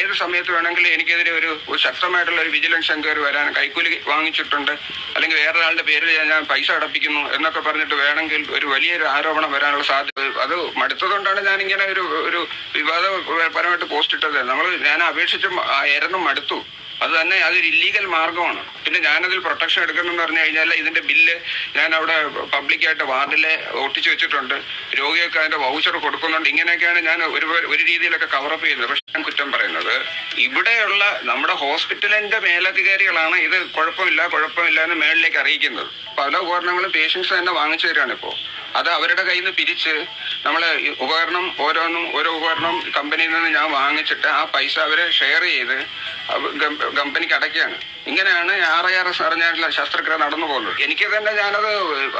ഏത് സമയത്ത് വേണമെങ്കിലും എനിക്കെതിരെ ഒരു ശക്തമായിട്ടുള്ള ഒരു വിജിലൻസ് എൻക്വയറി വരാൻ കൈക്കൂലി വാങ്ങിച്ചിട്ടുണ്ട്. അല്ലെങ്കിൽ വേറൊരാളുടെ പേരിൽ ഞാൻ പൈസ അടപ്പിക്കുന്നു എന്നൊക്കെ പറഞ്ഞിട്ട് വേണമെങ്കിൽ ഒരു വലിയൊരു ആരോപണം വരാനുള്ള സാധ്യത അത് മടുത്തതുകൊണ്ടാണ് ഞാൻ ഇങ്ങനെ ഒരു ഒരു വിവാദപരമായിട്ട് പോസ്റ്റ് ഇട്ടത്. നമ്മൾ ഞാൻ അപേക്ഷിച്ച് എരന്നും മടുത്തു. അത് തന്നെ അതൊരു ഇല്ലീഗൽ മാർഗമാണ്. പിന്നെ ഞാനതിൽ പ്രൊട്ടക്ഷൻ എടുക്കണമെന്ന് പറഞ്ഞു കഴിഞ്ഞാൽ ഇതിന്റെ ബില്ല് ഞാൻ അവിടെ പബ്ലിക്കായിട്ട് വാർഡിലെ ഒട്ടിച്ചു വെച്ചിട്ടുണ്ട്. രോഗികൾക്ക് അതിന്റെ വൗച്ചർ കൊടുക്കുന്നുണ്ട്. ഇങ്ങനെയൊക്കെയാണ് ഞാൻ ഒരു ഒരു രീതിയിലൊക്കെ കവറപ്പ് ചെയ്യുന്നത്. പക്ഷെ ഞാൻ കുറ്റം പറയുന്നത് ഇവിടെയുള്ള നമ്മുടെ ഹോസ്പിറ്റലിന്റെ മേലധികാരികളാണ് ഇത് കുഴപ്പമില്ല കുഴപ്പമില്ല എന്ന് മേളിലേക്ക് അറിയിക്കുന്നത്. പല ഉപകരണങ്ങളും പേഷ്യൻസ് തന്നെ വാങ്ങിച്ചു തരാണ് ഇപ്പോൾ. അത് അവരുടെ കയ്യിൽ നിന്ന് പിരിച്ച് നമ്മളെ ഈ ഉപകരണം ഓരോന്നും ഓരോ ഉപകരണം കമ്പനിയിൽ നിന്ന് ഞാൻ വാങ്ങിച്ചിട്ട് ആ പൈസ അവരെ ഷെയർ ചെയ്ത് കമ്പനിക്ക് അടയ്ക്കുകയാണ്. ഇങ്ങനെയാണ് ആർ ഐ ആർ എസ് അറിഞ്ഞാലുള്ള ശസ്ത്രക്രിയ നടന്നു പോകുന്നത്. എനിക്ക് തന്നെ ഞാനത്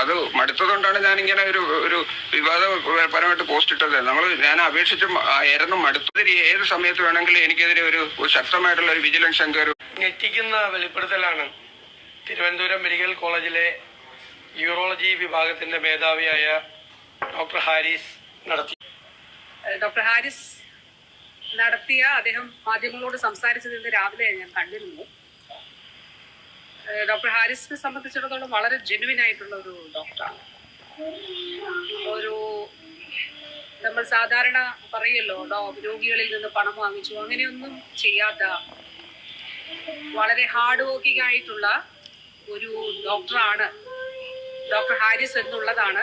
അത് മടുത്തതുകൊണ്ടാണ് ഞാൻ ഇങ്ങനെ ഒരു ഒരു വിവാദപരമായിട്ട് പോസ്റ്റ് ഇട്ടത്. നമ്മൾ ഞാൻ അപേക്ഷിച്ച് എരന്നും മടുത്തു ഇതിൽ ഏത് സമയത്ത് വേണമെങ്കിലും എനിക്കെതിരെ ഒരു ഒരു ശക്തമായിട്ടുള്ള ഒരു വിജിലൻസ് എൻക്വയറി ഞെട്ടിക്കുന്ന വെളിപ്പെടുത്തലാണ്. തിരുവനന്തപുരം മെഡിക്കൽ കോളേജിലെ യൂറോളജി വിഭാഗത്തിന്റെ മേധാവിയായ ഡോക്ടർ ഹാരിസ് നടത്തി. ഡോക്ടർ ഹാരിസ് നടത്തിയ അദ്ദേഹം മാധ്യമങ്ങളോട് സംസാരിച്ചത് ഇന്ന് രാവിലെ ഞാൻ കണ്ടിരുന്നു. ഡോക്ടർ ഹാരിസിനെ സംബന്ധിച്ചിടത്തോളം വളരെ ജെനുവിൻ ആയിട്ടുള്ള ഒരു ഡോക്ടറാണ്. ഒരു നമ്മൾ സാധാരണ പറയല്ലോ ഡോ രോഗികളിൽ നിന്ന് പണം വാങ്ങിച്ചു അങ്ങനെയൊന്നും ചെയ്യാത്ത വളരെ ഹാർഡ് വർക്കിംഗ് ആയിട്ടുള്ള ഒരു ഡോക്ടറാണ് ഡോക്ടർ ഹാരിസ് എന്നുള്ളതാണ്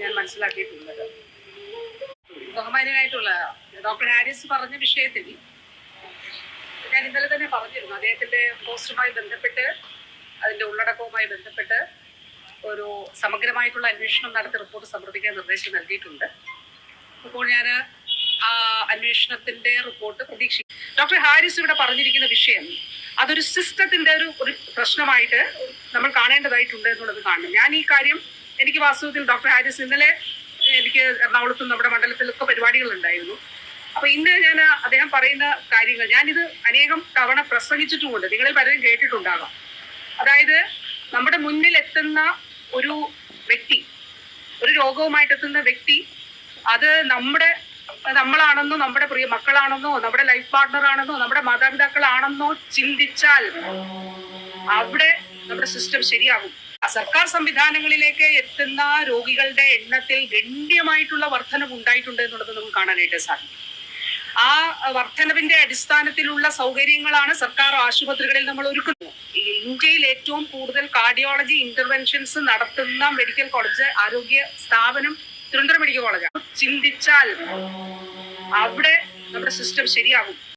ഞാൻ മനസ്സിലാക്കിയിട്ടുള്ളത്. ബഹുമാനായിട്ടുള്ള ഡോക്ടർ ഹാരിസ് പറഞ്ഞ വിഷയത്തിൽ ഞാൻ ഇന്നലെ തന്നെ പറഞ്ഞിരുന്നു അദ്ദേഹത്തിന്റെ പോസ്റ്റുമായി ബന്ധപ്പെട്ട് അതിന്റെ ഉള്ളടക്കവുമായി ബന്ധപ്പെട്ട് ഒരു സമഗ്രമായിട്ടുള്ള അന്വേഷണം നടത്തി റിപ്പോർട്ട് സമർപ്പിക്കാൻ നിർദ്ദേശം നൽകിയിട്ടുണ്ട്. അപ്പോൾ ഞാൻ ആ അന്വേഷണത്തിന്റെ റിപ്പോർട്ട് പ്രതീക്ഷിക്കും ഡോക്ടർ ഹാരിസ് ഇവിടെ പറഞ്ഞിരിക്കുന്ന വിഷയം അതൊരു സിസ്റ്റത്തിന്റെ ഒരു ഒരു പ്രശ്നമായിട്ട് നമ്മൾ കാണേണ്ടതായിട്ടുണ്ട് എന്നുള്ളത് കാണണം. ഞാൻ ഈ കാര്യം എനിക്ക് വാസ്തവത്തിൽ ഡോക്ടർ ഹാരിസ് ഇന്നലെ എനിക്ക് എറണാകുളത്തും നമ്മുടെ മണ്ഡലത്തിലൊക്കെ പരിപാടികൾ ഉണ്ടായിരുന്നു അപ്പൊ ഇന്ന് ഞാൻ അദ്ദേഹം പറയുന്ന കാര്യങ്ങൾ ഞാനിത് അനേകം തവണ പ്രസംഗിച്ചിട്ടുമുണ്ട്. നിങ്ങളിൽ പലരും കേട്ടിട്ടുണ്ടാകാം. അതായത് നമ്മുടെ മുന്നിൽ എത്തുന്ന ഒരു വ്യക്തി ഒരു രോഗവുമായിട്ട് എത്തുന്ന വ്യക്തി അത് നമ്മുടെ നമ്മളാണെന്നോ നമ്മുടെ പ്രിയ മക്കളാണെന്നോ നമ്മുടെ ലൈഫ് പാർട്ട്ണർ ആണെന്നോ നമ്മുടെ മാതാപിതാക്കളാണെന്നോ ചിന്തിച്ചാൽ അവിടെ നമ്മുടെ സിസ്റ്റം ശരിയാകും. സർക്കാർ സംവിധാനങ്ങളിലേക്ക് എത്തുന്ന രോഗികളുടെ എണ്ണത്തിൽ ഗണ്യമായിട്ടുള്ള വർധനവ് ഉണ്ടായിട്ടുണ്ട് എന്നുള്ളത് നമുക്ക് കാണാനായിട്ട് സാധിക്കും. ആ വർധനവിന്റെ അടിസ്ഥാനത്തിലുള്ള സൗകര്യങ്ങളാണ് സർക്കാർ ആശുപത്രികളിൽ നമ്മൾ ഒരുക്കുന്നത്. ഇന്ത്യയിൽ ഏറ്റവും കൂടുതൽ കാർഡിയോളജി ഇന്റർവെൻഷൻസ് നടത്തുന്ന മെഡിക്കൽ കോളേജ് ആരോഗ്യ സ്ഥാപനം തിരുവനന്തപുരം മെഡിക്കൽ കോളേജാണ് ചിന്തിച്ചാൽ അവിടെ നമ്മുടെ സിസ്റ്റം ശരിയാകും.